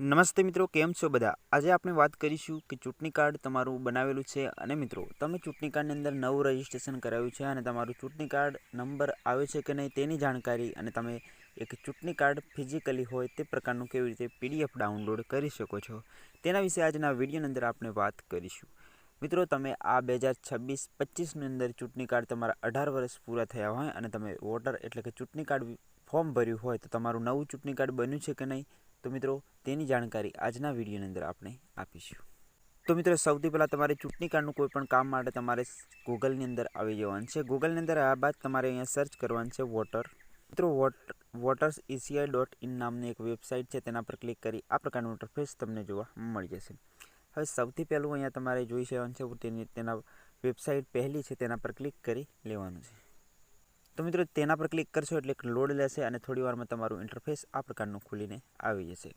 નમસ્તે મિત્રો, કેમ છો બધા? આજે આપણે વાત કરીશું કે ચૂંટણી કાર્ડ તમારું બનાવેલું છે અને મિત્રો, તમે ચૂંટણી કાર્ડની અંદર નવું રજિસ્ટ્રેશન કરાવ્યું છે અને તમારું ચૂંટણી કાર્ડ નંબર આવે છે કે નહીં તેની જાણકારી અને તમે એક ચૂંટણી કાર્ડ ફિઝિકલી હોય તે પ્રકારનું કેવી રીતે પીડીએફ ડાઉનલોડ કરી શકો છો તેના વિશે આજના વિડીયોની અંદર આપણે વાત કરીશું. મિત્રો, તમે આ બે હજાર છવ્વીસ પચીસની અંદર ચૂંટણી કાર્ડ તમારા અઢાર વર્ષ પૂરા થયા હોય અને તમે વોટર એટલે કે ચૂંટણી કાર્ડ ફોર્મ ભર્યું હોય તો તમારું નવું ચૂંટણી કાર્ડ બન્યું છે કે નહીં તો મિત્રો, તેની જાણકારી આજના વિડીયોની અંદર આપણે આપીશું. તો મિત્રો, સૌથી પહેલાં તમારે ચૂંટણી કાર્ડનું કોઈ પણ કામ માટે તમારે ગૂગલની અંદર આવી જવાનું છે. ગૂગલની અંદર આ બાદ તમારે અહીંયા સર્ચ કરવાનું છે વોટર. મિત્રો voter voters ECI dot in નામની એક વેબસાઇટ છે, તેના પર ક્લિક કરી આ પ્રકારનું ઇન્ટરફેસ તમને જોવા મળી જશે. હવે સૌથી પહેલું અહીંયા તમારે જોઈ લેવાનું છે, તેની, તેના વેબસાઇટ પહેલી છે, તેના પર ક્લિક કરી લેવાનું છે. તો મિત્રો તેના પર ક્લિક કરશો એટલે લોડ લેશે અને થોડી વારમાં તમારું ઇન્ટરફેસ આ પ્રકારનું ખુલીને આવી જશે.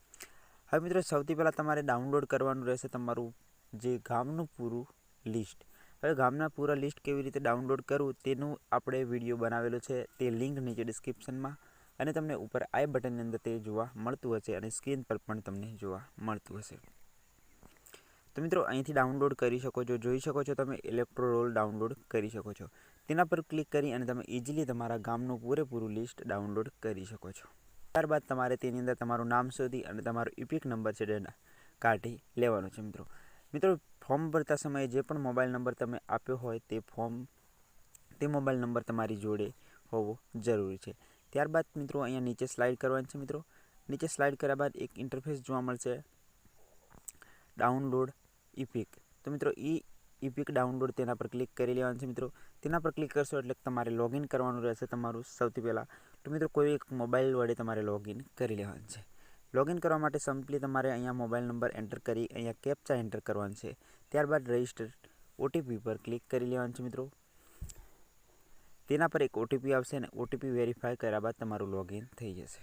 હવે મિત્રો સૌથી પહેલાં તમારે ડાઉનલોડ કરવાનું રહેશે તમારું જે ગામનું પૂરું લિસ્ટ હવે ગામના પૂરા લિસ્ટ કેવી રીતે ડાઉનલોડ કરવું તેનું આપણે વીડિયો બનાવેલો છે. તે લિંક નીચે ડિસ્ક્રિપ્શનમાં અને તમને ઉપર આઈ બટનની અંદર તે જોવા મળતું હશે અને સ્ક્રીન પર પણ તમને જોવા મળતું હશે. તો મિત્રો અહીંથી ડાઉનલોડ કરી શકો છો, જોઈ શકો છો તમે ઇલેક્ટ્રો રોલ ડાઉનલોડ કરી શકો છો. તેના પર ક્લિક કરી અને તમે ઇઝીલી તમારા ગામનું પૂરેપૂરું લિસ્ટ ડાઉનલોડ કરી શકો છો. ત્યારબાદ તમારે તેની અંદર તમારું નામ શોધી અને તમારો ઇપિક નંબર છે ડેટા કાઢી લેવાનો છે મિત્રો. મિત્રો ફોર્મ ભરતા સમયે જે પણ મોબાઈલ નંબર તમે આપ્યો હોય તે ફોર્મ તે મોબાઈલ નંબર તમારી જોડે હોવો જરૂરી છે. ત્યારબાદ મિત્રો, અહીંયા નીચે સ્લાઇડ કરવાની છે મિત્રો. નીચે સ્લાઇડ કર્યા બાદ એક ઇન્ટરફેસ જોવા મળશે. ડાઉનલોડ ઇપિક તો મિત્રો એ ઇપિક ડાઉનલોડ તેના પર ક્લિક કરી લેવાનું છે મિત્રો. તેના પર ક્લિક કરશો એટલે તમારે લોગિન કરવાનું રહેશે તમારું સૌથી પહેલાં. તો મિત્રો કોઈ એક મોબાઈલ વડે તમારે લોગિન કરી લેવાનું છે. લોગિન કરવા માટે સિમ્પલી તમારે અહીંયા મોબાઈલ નંબર એન્ટર કરી અહીંયા કેપ્ચા એન્ટર કરવાનું છે. ત્યારબાદ રજિસ્ટર ઓટીપી પર ક્લિક કરી લેવાનું છે મિત્રો. તેના પર એક ઓટીપી આવશે અને ઓટીપી વેરીફાઈ કર્યા બાદ તમારું લોગિન થઈ જશે.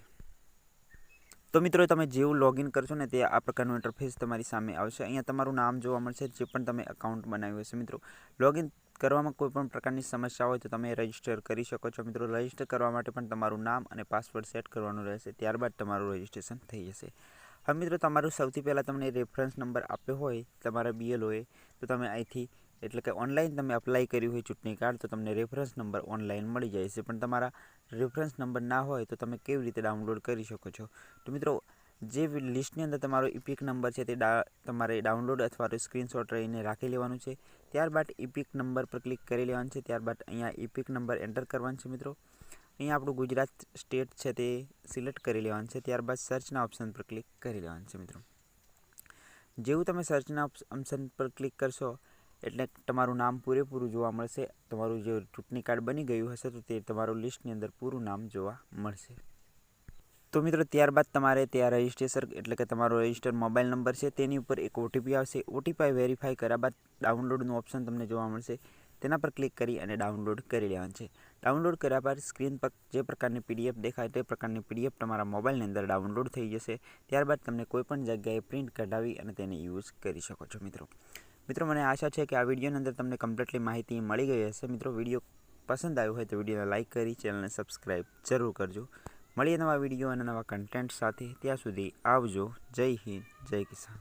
તો મિત્રો, તમે જેવું લોગિન કરશો ને તે આ પ્રકારનું ઇન્ટરફેસ તમારી સામે આવશે. અહીંયા તમારું નામ જોવા મળશે, જે પણ તમે એકાઉન્ટ બનાવ્યું હશે. મિત્રો લોગિન કરવામાં કોઈ પણ પ્રકારની સમસ્યા હોય તો તમે રજિસ્ટર કરી શકો છો. મિત્રો રજિસ્ટર કરવા માટે પણ તમારું નામ અને પાસવર્ડ સેટ કરવાનું રહેશે. ત્યારબાદ તમારું રજિસ્ટ્રેશન થઈ જશે. હવે મિત્રો, તમારું સૌથી પહેલાં તમને રેફરન્સ નંબર આપ્યો હોય, તમારા બીએલઓએ તો તમે અહીંથી એટલે કે ઓનલાઈન તમે અપ્લાય કર્યું હોય ચૂંટણી કાર્ડ, તો તમને રેફરન્સ નંબર ઓનલાઈન મળી જાય છે. પણ તમારા રેફરન્સ નંબર ના હોય, તો તમે કેવી રીતે ડાઉનલોડ કરી શકો છો? તો મિત્રો, જે લિસ્ટની અંદર તમારો ઇપિક નંબર છે, તે તમારે ડાઉનલોડ અથવા તો સ્ક્રીનશોટ રહીને રાખી લેવાનું છે. ત્યારબાદ ઇપિક નંબર પર ક્લિક કરી લેવાનું છે. ત્યારબાદ અહીંયા ઇપિક નંબર એન્ટર કરવાનું છે મિત્રો. અહીંયા આપણું ગુજરાત સ્ટેટ છે, તે સિલેક્ટ કરી લેવાનું છે. ત્યારબાદ સર્ચના ઓપ્શન પર ક્લિક કરી લેવાનું છે મિત્રો. જેવું તમે સર્ચના ઓપ્શન પર ક્લિક કરશો એટલે તમારું નામ પૂરેપૂરું જોવા મળશે. તમારું જે ચૂંટણી કાર્ડ બની ગયું હશે તો તે તમારું લિસ્ટની અંદર પૂરું નામ જોવા મળશે. તો મિત્રો, ત્યારબાદ તમારે ત્યાં રજિસ્ટ્રેશન, એટલે કે તમારો રજિસ્ટર મોબાઈલ નંબર છે, તેની ઉપર એક ઓટીપી આવશે. ઓટીપી વેરીફાઈ કર્યા બાદ ડાઉનલોડનું ઓપ્શન તમને જોવા મળશે. તેના પર ક્લિક કરી અને ડાઉનલોડ કરી લેવાનું છે. ડાઉનલોડ કર્યા બાદ સ્ક્રીન પર જે પ્રકારની પીડીએફ દેખાય તે પ્રકારની પીડીએફ તમારા મોબાઈલની અંદર ડાઉનલોડ થઈ જશે. ત્યારબાદ તમને કોઈપણ જગ્યાએ પ્રિન્ટ કઢાવી અને તેને યુઝ કરી શકો છો મિત્રો. મિત્રો, મને આશા છે કે આ વિડીયોની અંદર તમને કમ્પ્લીટલી માહિતી મળી ગઈ હશે. મિત્રો, વીડિયો પસંદ આવ્યો હોય તો વિડીયોને લાઇક કરી ચેનલને સબસ્ક્રાઈબ જરૂર કરજો. મળીએ નવા વીડિયો અને નવા કન્ટેન્ટ સાથે. ત્યાં સુધી આવજો. જય હિન્દ, જય કિસાન.